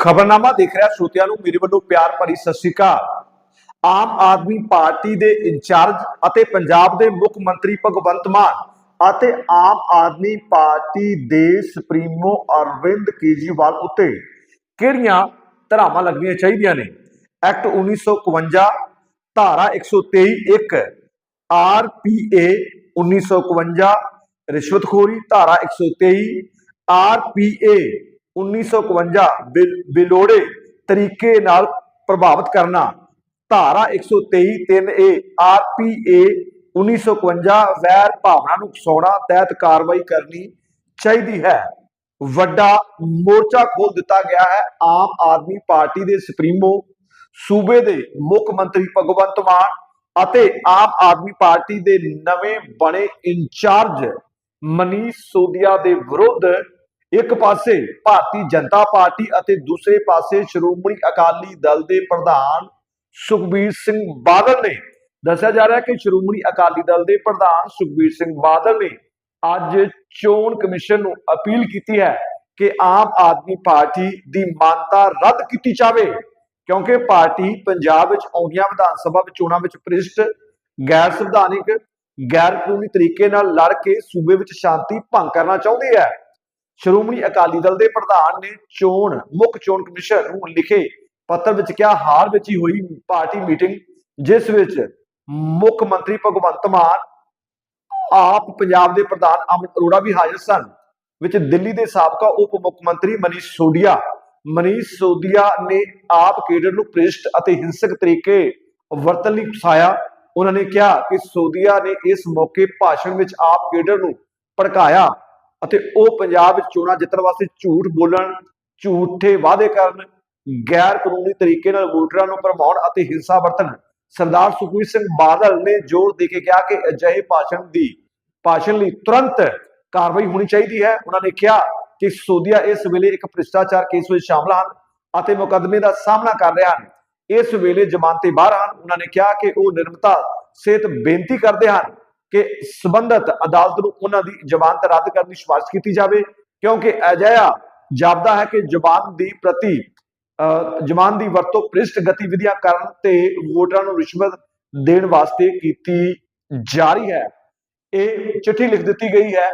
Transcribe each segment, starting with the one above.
ਖਬਰਨਾਮਾ ਦੇਖ ਰਿਹਾ, ਸਰੋਤਿਆਂ ਨੂੰ ਮੇਰੇ ਵੱਲੋਂ ਪਿਆਰ ਭਰੀ ਸਤਿ ਸ਼੍ਰੀ ਅਕਾਲ। ਆਮ ਆਦਮੀ ਪਾਰਟੀ ਦੇ ਇੰਚਾਰਜ ਅਤੇ ਪੰਜਾਬ ਦੇ ਮੁੱਖ ਮੰਤਰੀ ਭਗਵੰਤ ਮਾਨ ਅਤੇ ਆਮ ਆਦਮੀ ਪਾਰਟੀ ਦੇ ਸੁਪਰੀਮੋ ਅਰਵਿੰਦ ਕੇਜਰੀਵਾਲ ਉੱਤੇ ਕਿਹੜੀਆਂ ਧਾਰਾਵਾਂ ਲੱਗਣੀਆਂ ਚਾਹੀਦੀਆਂ ਨੇ? ਐਕਟ 1951 ਧਾਰਾ 123 1 ਆਰਪੀਏ 1951 ਰਿਸ਼ਵਤਖੋਰੀ, ਧਾਰਾ 123 ਆਰਪੀਏ 1951 ਬਿਲ- ਬਿਲੋੜੇ ਤਰੀਕੇ ਨਾਲ ਪ੍ਰਭਾਵਿਤ ਕਰਨਾ। ਧਾਰਾ 123 3A ਆਰਪੀਏ 1951 ਵੈਰ ਭਾਵਨਾ ਨੂੰ ਉਕਸਾਉਣਾ ਤਹਿਤ ਕਾਰਵਾਈ ਕਰਨੀ ਚਾਹੀਦੀ ਹੈ। ਵੱਡਾ ਮੋਰਚਾ ਖੋਲ ਦਿੱਤਾ ਗਿਆ ਹੈ ਆਮ ਆਦਮੀ ਪਾਰਟੀ ਦੇ ਸੁਪਰੀਮੋ, ਸੂਬੇ ਦੇ ਮੁੱਖ ਮੰਤਰੀ ਭਗਵੰਤ ਮਾਨ ਅਤੇ ਆਮ ਆਦਮੀ ਪਾਰਟੀ ਦੇ ਨਵੇਂ ਬਣੇ ਇੰਚਾਰਜ ਮਨੀਸ਼ ਸੋਦੀਆ ਦੇ ਵਿਰੁੱਧ ਇੱਕ ਪਾਸੇ ਭਾਰਤੀ ਜਨਤਾ ਪਾਰਟੀ ਅਤੇ ਦੂਸਰੇ ਪਾਸੇ ਸ਼੍ਰੋਮਣੀ ਅਕਾਲੀ ਦਲ ਦੇ ਪ੍ਰਧਾਨ ਸੁਖਬੀਰ ਸਿੰਘ ਬਾਦਲ ਨੇ ਦੱਸਿਆ ਜਾ ਰਿਹਾ ਹੈ ਕਿ ਸ਼੍ਰੋਮਣੀ ਅਕਾਲੀ ਦਲ ਦੇ ਪ੍ਰਧਾਨ ਸੁਖਬੀਰ ਸਿੰਘ ਬਾਦਲ ਨੇ ਅੱਜ ਚੋਣ ਕਮਿਸ਼ਨ ਨੂੰ ਅਪੀਲ ਕੀਤੀ ਹੈ ਕਿ ਆਮ ਆਦਮੀ ਪਾਰਟੀ ਦੀ ਮਾਨਤਾ ਰੱਦ ਕੀਤੀ ਜਾਵੇ, ਕਿਉਂਕਿ ਪਾਰਟੀ ਪੰਜਾਬ ਵਿੱਚ ਆਉਂਦੀਆਂ ਵਿਧਾਨ ਸਭਾ ਚੋਣਾਂ ਵਿੱਚ ਭ੍ਰਿਸ਼ਟ ਗੈਰ ਸੰਵਿਧਾਨਿਕ, ਗੈਰ ਕਾਨੂੰਨੀ ਤਰੀਕੇ ਨਾਲ ਲੜ ਕੇ ਸੂਬੇ ਵਿੱਚ ਸ਼ਾਂਤੀ ਭੰਗ ਕਰਨਾ ਚਾਹੁੰਦੀ ਹੈ। ਸ਼੍ਰੋਮਣੀ ਅਕਾਲੀ ਦਲ ਦੇ ਪ੍ਰਧਾਨ ਨੇ ਚੋਣ, ਮੁੱਖ ਚੋਣ ਕਮਿਸ਼ਨ ਨੂੰ ਲਿਖੇ ਪੱਤਰ ਵਿੱਚ ਕਿਹਾ, ਹਾਲ ਵਿੱਚ ਹੀ ਹੋਈ ਪਾਰਟੀ ਮੀਟਿੰਗ, ਜਿਸ ਵਿੱਚ ਮੁੱਖ ਮੰਤਰੀ ਭਗਵੰਤ ਮਾਨ, ਆਪ ਪੰਜਾਬ ਦੇ ਪ੍ਰਧਾਨ ਅਮਨ ਅਰੋੜਾ ਵੀ ਹਾਜ਼ਰ ਸਨ। ਵਿੱਚ ਦਿੱਲੀ ਦੇ ਸਾਬਕਾ ਉਪ ਮੁੱਖ ਮੰਤਰੀ ਮਨੀਸ਼ ਸੋਡੀਆ ਮਨੀਸ਼ ਸੋਡੀਆ ਨੇ ਆਪ ਕੇਡਰ ਨੂੰ ਭ੍ਰਿਸ਼ਟ ਅਤੇ ਹਿੰਸਕ ਤਰੀਕੇ ਵਰਤਨ ਲਈ ਫਸਾਇਆ। ਉਹਨਾਂ ਨੇ ਕਿਹਾ ਕਿ ਸੋਡੀਆ ਨੇ ਇਸ ਮੌਕੇ ਭਾਸ਼ਣ ਵਿੱਚ ਆਪ ਕੇਡਰ ਨੂੰ ਭੜਕਾਇਆ। ਅਤੇ ਉਹ ਪੰਜਾਬ ਵਿੱਚ ਚੋਣਾਂ ਜਿੱਤਣ ਵਾਸਤੇ ਝੂਠ ਬੋਲਣ, ਝੂਠੇ ਵਾਅਦੇ ਕਰਨ ਗੈਰ ਕਾਨੂੰਨੀ ਤਰੀਕੇ ਨਾਲ ਵੋਟਰਾਂ ਨੂੰ ਭਰਮਾਉਣ ਅਤੇ ਹਿੰਸਾ ਵਰਤਣ। ਸਰਦਾਰ ਸੁਖਬੀਰ ਸਿੰਘ ਬਾਦਲ ਨੇ ਜ਼ੋਰ ਦੇ ਕੇ ਕਿਹਾ ਕਿ ਅਜਿਹੇ ਭਾਸ਼ਣ ਦੀ, ਭਾਸ਼ਣ ਲਈ ਤੁਰੰਤ ਕਾਰਵਾਈ ਹੋਣੀ ਚਾਹੀਦੀ ਹੈ। ਉਹਨਾਂ ਨੇ ਕਿਹਾ ਕਿ ਸੋਦੀਆ ਇਸ ਵੇਲੇ ਇੱਕ ਭ੍ਰਿਸ਼ਟਾਚਾਰ ਕੇਸ ਵਿੱਚ ਸ਼ਾਮਲ ਹਨ ਅਤੇ ਮੁਕੱਦਮੇ ਦਾ ਸਾਹਮਣਾ ਕਰ ਰਹੇ ਹਨ। ਇਸ ਵੇਲੇ ਜ਼ਮਾਨਤ ਤੇ ਬਾਹਰ ਹਨ। ਉਹਨਾਂ ਨੇ ਕਿਹਾ ਕਿ ਉਹ ਨਿਰਮਤਾ ਸਿਹਤ ਬੇਨਤੀ ਕਰਦੇ ਹਨ ਕਿ ਸਬੰਧਤ ਅਦਾਲਤ ਨੂੰ ਉਹਨਾਂ ਦੀ ਜ਼ਮਾਨਤ ਰੱਦ ਕਰਨ ਦੀ ਸਿਫਾਰਿਸ਼ ਕੀਤੀ ਜਾਵੇ ਕਿਉਂਕਿ ਅਜਿਹਾ ਜਾਪਦਾ ਹੈ ਕਿ ਜ਼ਮਾਨਤ ਦੀ ਪ੍ਰਤੀ ਅਹ, ਜ਼ਮਾਨਤ ਦੀ ਵਰਤੋਂ ਪ੍ਰਿਸ਼ਟ ਗਤੀਵਿਧੀਆਂ ਕਰਨ ਤੇ ਵੋਟਰਾਂ ਨੂੰ ਰਿਸ਼ਵਤ ਦੇਣ ਵਾਸਤੇ ਕੀਤੀ ਜਾ ਰਹੀ ਹੈ। ਇਹ ਚਿੱਠੀ ਲਿਖ ਦਿੱਤੀ ਗਈ ਹੈ।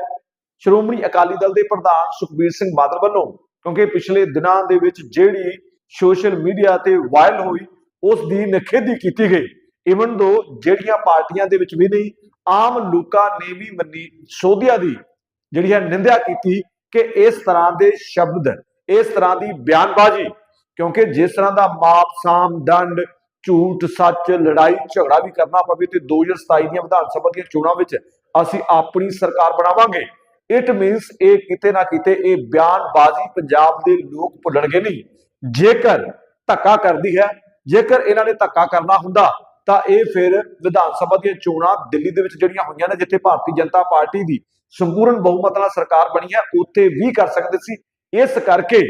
ਸ਼੍ਰੋਮਣੀ ਅਕਾਲੀ ਦਲ ਦੇ ਪ੍ਰਧਾਨ ਸੁਖਬੀਰ ਸਿੰਘ ਬਾਦਲ ਵੱਲੋਂ ਕਿਉਂਕਿ ਪਿਛਲੇ ਦਿਨਾਂ ਦੇ ਵਿੱਚ ਜਿਹੜੀ ਸੋਸ਼ਲ ਮੀਡੀਆ ਤੇ ਵਾਇਰਲ ਹੋਈ ਉਸ ਦੀ ਨਿਖੇਧੀ ਕੀਤੀ ਗਈ। ਇਵਨ ਦੋ ਜਿਹੜੀਆਂ ਪਾਰਟੀਆਂ ਦੇ ਵਿੱਚ ਵੀ ਨਹੀਂ ਆਮ ਲੋਕਾਂ ਨੇ ਵੀ ਮੰਨੀ, ਸੋਧਿਆ ਦੀ ਜਿਹੜੀ ਹੈ ਨਿੰਦਿਆ ਕੀਤੀ ਕਿ ਇਸ ਤਰ੍ਹਾਂ ਦੇ ਸ਼ਬਦ, ਇਸ ਤਰ੍ਹਾਂ ਦੀ ਬਿਆਨਬਾਜ਼ੀ, ਕਿਉਂਕਿ ਜਿਸ ਤਰ੍ਹਾਂ ਦਾ ਮਾਪ, ਸਾਮ, ਦੰਡ, ਝੂਠ, ਸੱਚ, ਲੜਾਈ, ਝਗੜਾ ਵੀ ਕਰਨਾ ਪਵੇ ਤੇ 2027 ਦੀਆਂ ਵਿਧਾਨ ਸਭਾ ਦੀਆਂ ਚੋਣਾਂ ਵਿੱਚ ਅਸੀਂ ਆਪਣੀ ਸਰਕਾਰ ਬਣਾਵਾਂਗੇ। ਇਟ ਮੀਨਸ ਇਹ ਕਿਤੇ ਨਾ ਕਿਤੇ ਇਹ ਬਿਆਨਬਾਜ਼ੀ ਪੰਜਾਬ ਦੇ ਲੋਕ ਭੁੱਲਣਗੇ ਨਹੀਂ। ਜੇਕਰ ਧੱਕਾ ਕਰਦੀ ਹੈ, ਜੇਕਰ ਇਹਨਾਂ ਨੇ ਧੱਕਾ ਕਰਨਾ ਹੁੰਦਾ ਤਾਂ ਇਹ ਫਿਰ ਵਿਧਾਨ ਸਭਾ ਦੀਆਂ ਚੋਣਾਂ ਦਿੱਲੀ ਦੇ ਵਿੱਚ ਜਿਹੜੀਆਂ ਹੋਈਆਂ ਨੇ, ਜਿੱਥੇ ਭਾਰਤੀ ਜਨਤਾ ਪਾਰਟੀ ਦੀ ਸੰਪੂਰਨ ਬਹੁਮਤ ਨਾਲ ਸਰਕਾਰ ਬਣੀ ਹੈ, ਉੱਥੇ ਵੀ ਕਰ ਸਕਦੇ ਸੀ। ਇਸ ਕਰਕੇ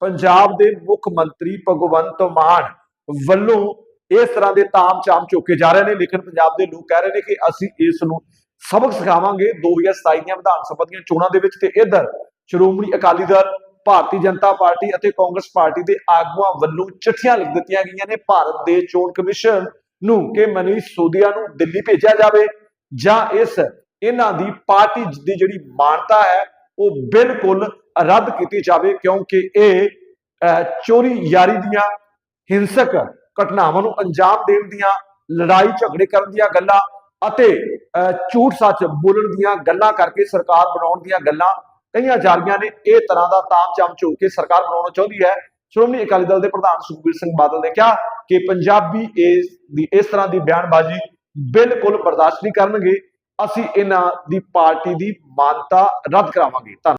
ਪੰਜਾਬ ਦੇ ਮੁੱਖ ਮੰਤਰੀ ਭਗਵੰਤ ਮਾਨ ਵੱਲੋਂ ਇਸ ਤਰ੍ਹਾਂ ਦੇ ਤਾਮ ਚਾਮ ਚੋਕੇ ਜਾ ਰਹੇ ਨੇ। ਲੇਕਿਨ ਪੰਜਾਬ ਦੇ ਲੋਕ ਕਹਿ ਰਹੇ ਨੇ ਕਿ ਅਸੀਂ ਇਸ ਨੂੰ ਸਬਕ ਸਿਖਾਵਾਂਗੇ। 2027 ਦੀਆਂ ਵਿਧਾਨ ਸਭਾ ਦੀਆਂ ਚੋਣਾਂ ਦੇ ਵਿੱਚ ਤੇ ਇੱਧਰ ਸ਼੍ਰੋਮਣੀ ਅਕਾਲੀ ਦਲ, ਭਾਰਤੀ ਜਨਤਾ ਪਾਰਟੀ ਅਤੇ ਕਾਂਗਰਸ ਪਾਰਟੀ ਦੇ ਆਗੂਆਂ ਵੱਲੋਂ ਚਿੱਠੀਆਂ ਲਿਖ ਦਿੱਤੀਆਂ ਗਈਆਂ ਨੇ। ਭਾਰਤ ਦੇ ਚੋਣ ਕਮਿਸ਼ਨ ਨੂੰ ਕਿ ਮਨੀਸ਼ ਸੋਦੀਆ ਨੂੰ ਦਿੱਲੀ ਭੇਜਿਆ ਜਾਵੇ ਜਾਂ ਇਸ ਇਹਨਾਂ ਦੀ ਪਾਰਟੀ ਦੀ ਜਿਹੜੀ ਮਾਨਤਾ ਹੈ ਉਹ ਬਿਲਕੁਲ ਰੱਦ ਕੀਤੀ ਜਾਵੇ ਕਿਉਂਕਿ ਇਹ ਚੋਰੀ ਯਾਰੀ ਦੀਆਂ ਹਿੰਸਕ ਘਟਨਾਵਾਂ ਨੂੰ ਅੰਜਾਮ ਦੇਣ ਦੀਆਂ ਲੜਾਈ ਝਗੜੇ ਕਰਨ ਦੀਆਂ ਗੱਲਾਂ ਅਤੇ ਅਹ, ਝੂਠ ਸੱਚ ਬੋਲਣ ਦੀਆਂ ਗੱਲਾਂ ਕਰਕੇ ਸਰਕਾਰ ਬਣਾਉਣ ਦੀਆਂ ਗੱਲਾਂ ਕਈਆਂ ਜਾ ਰਹੀਆਂ ਨੇ। ਇਹ ਤਰ੍ਹਾਂ ਦਾ ਤਾਮ ਚਮ ਝੋਕ ਕੇ ਸਰਕਾਰ ਬਣਾਉਣਾ ਚਾਹੁੰਦੀ ਹੈ। ਸ਼੍ਰੋਮਣੀ ਅਕਾਲੀ ਦਲ ਦੇ ਪ੍ਰਧਾਨ ਸੁਖਬੀਰ ਸਿੰਘ ਬਾਦਲ ਨੇ ਕਿਹਾ ਕਿ ਪੰਜਾਬੀ ਇਸ ਦੀ, ਇਸ ਤਰ੍ਹਾਂ ਦੀ ਬਿਆਨਬਾਜ਼ੀ ਬਿਲਕੁਲ ਬਰਦਾਸ਼ਤ ਨਹੀਂ ਕਰਨਗੇ। ਅਸੀਂ ਇਹਨਾਂ ਦੀ ਪਾਰਟੀ ਦੀ ਮਾਨਤਾ ਰੱਦ ਕਰਾਵਾਂਗੇ। ਧੰਨਵਾਦ।